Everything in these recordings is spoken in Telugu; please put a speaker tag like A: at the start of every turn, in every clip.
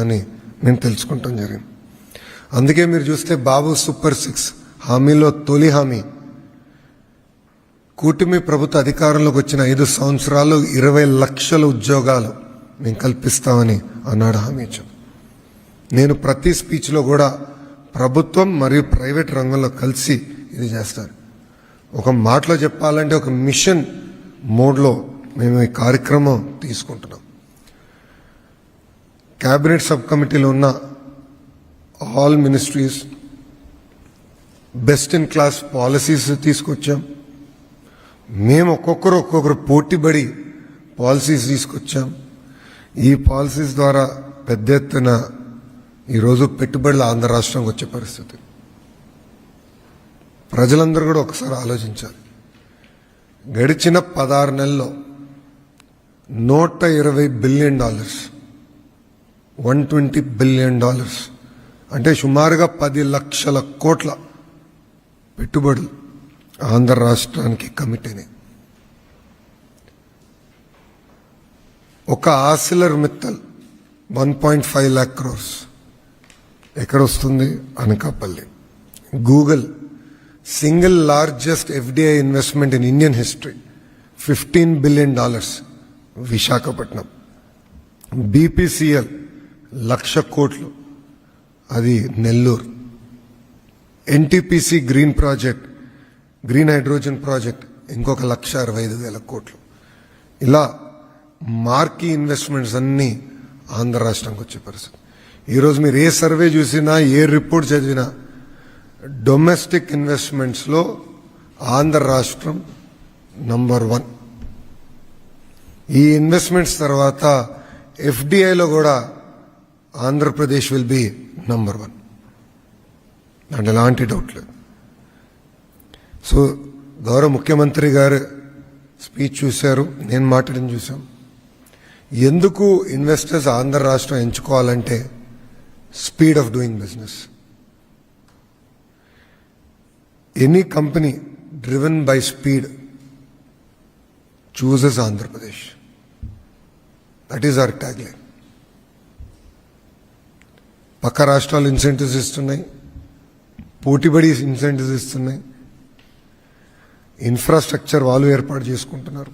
A: అని నేను తెలుసుకుంటాం జరిగింది. అందుకే మీరు చూస్తే బాబు సూపర్ సిక్స్ హామీలో తొలి హామీ. కూటమి ప్రభుత్వ అధికారంలోకి వచ్చిన ఐదు సంవత్సరాలు ఇరవై లక్షల ఉద్యోగాలు మేము కల్పిస్తామని అన్నాడు హామీ ఇచ్చాం. నేను ప్రతి స్పీచ్లో కూడా ప్రభుత్వం మరియు ప్రైవేట్ రంగంలో కలిసి ఇది చేస్తారు. ఒక మాటలో చెప్పాలంటే ఒక మిషన్ మోడ్లో మేము ఈ కార్యక్రమం తీసుకుంటున్నాం. క్యాబినెట్ సబ్ కమిటీలో ఉన్న all ministries best in class policies తీసుకొచ్చాం. మేము ఒక్కొక్కరు ఒక్కొక్కరు పోటీపడి పాలసీస్ తీసుకొచ్చాం. ఈ పాలసీస్ ద్వారా పెద్ద ఎత్తున ఈరోజు పెట్టుబడులు ఆంధ్ర రాష్ట్రంకి వచ్చే పరిస్థితి. ప్రజలందరూ కూడా ఒకసారి ఆలోచించాలి. గడిచిన పదహారు నెలల్లో నూట ఇరవై billion dollars one twenty billion dollars అంటే సుమారుగా పది లక్షల కోట్ల పెట్టుబడులు ఆంధ్ర రాష్ట్రానికి కమిటీని ఒక Arcelor Mittal one point five lakh crores ఎక్కడ వస్తుంది Anakapalli Google single largest FDI investment in Indian history fifteen billion dollars Visakhapatnam. BPCL lakh కోట్లు. అది Nellore. NTPC green project green hydrogen project ఇంకొక లక్ష అరవై ఐదు వేల కోట్లు. ఇలా మార్కీ ఇన్వెస్ట్మెంట్స్ అన్నీ ఆంధ్ర రాష్ట్రానికి వచ్చే పరిస్థితి. ఈరోజు మీరు ఏ సర్వే చూసినా ఏ రిపోర్ట్ చదివినా డొమెస్టిక్ ఇన్వెస్ట్మెంట్స్లో ఆంధ్ర రాష్ట్రం నంబర్ వన్. ఈ ఇన్వెస్ట్మెంట్స్ తర్వాత ఎఫ్డిఐలో కూడా Andhra Pradesh will be number one దాంట్లో ఎలాంటి డౌట్ లేదు. సో గౌరవ ముఖ్యమంత్రి గారు స్పీచ్ చూశారు నేను మాట్లాడిన చూసాం ఎందుకు ఇన్వెస్టర్స్ ఆంధ్ర రాష్ట్రం ఎంచుకోవాలంటే speed of doing business any company driven by speed chooses Andhra Pradesh that is our tagline పక్క రాష్ట్రాలు ఇన్సెంటివ్స్ ఇస్తున్నాయి. పోటీబడి ఇన్సెంటివ్స్ ఇస్తున్నాయి. ఇన్ఫ్రాస్ట్రక్చర్ వాళ్ళు ఏర్పాటు చేసుకుంటున్నారు.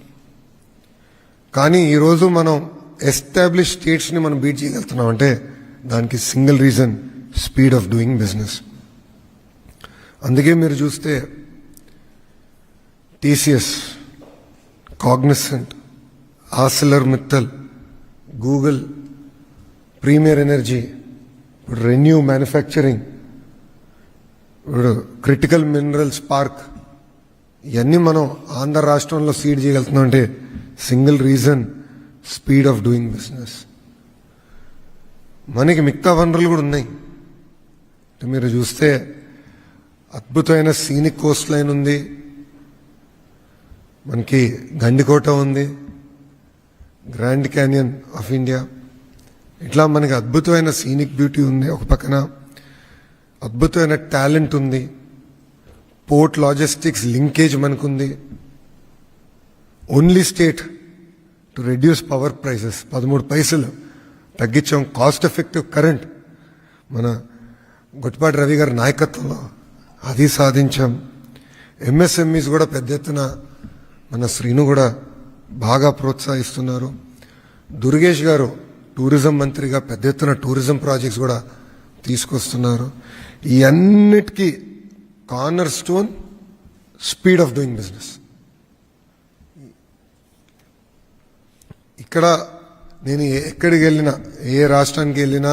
A: కానీ ఈరోజు మనం ఎస్టాబ్లిష్ స్టేట్స్ని మనం బీట్ చేయగలుగుతున్నాం అంటే దానికి single reason speed of doing business అందుకే మీరు చూస్తే TCS Cognizant Arcelor Mittal Google Premier Energy ఇప్పుడు రెన్యూ మ్యానుఫ్యాక్చరింగ్ ఇప్పుడు క్రిటికల్ మినరల్స్ పార్క్ ఇవన్నీ మనం ఆంధ్ర రాష్ట్రంలో సీడ్ చేయగలుగుతున్నాం అంటే single reason speed of doing business మనకి మిగతా వనరులు కూడా ఉన్నాయి. మీరు చూస్తే అద్భుతమైన సీనిక్ కోస్ట్ లైన్ ఉంది. మనకి గండికోట ఉంది. గ్రాండ్ క్యానియన్ ఆఫ్ ఇండియా ఇట్లా మనకి అద్భుతమైన సీనిక్ బ్యూటీ ఉంది. ఒక పక్కన అద్భుతమైన టాలెంట్ ఉంది. పోర్ట్ లాజిస్టిక్స్ లింకేజ్ మనకుంది. Only state to reduce power prices పదమూడు పైసలు తగ్గించాం. కాస్ట్ ఎఫెక్టివ్ కరెంట్ మన గొట్టిపాటి రవి గారి నాయకత్వంలో అది సాధించాం. ఎంఎస్ఎంఈస్ కూడా పెద్ద ఎత్తున మన శ్రీను కూడా బాగా ప్రోత్సహిస్తున్నారు. దుర్గేష్ గారు టూరిజం మంత్రిగా పెద్ద ఎత్తున టూరిజం ప్రాజెక్ట్స్ కూడా తీసుకొస్తున్నారు. ఈ అన్నిటికీ cornerstone speed of doing business ఇక్కడ నేను ఎక్కడికి వెళ్ళినా ఏ రాష్ట్రానికి వెళ్ళినా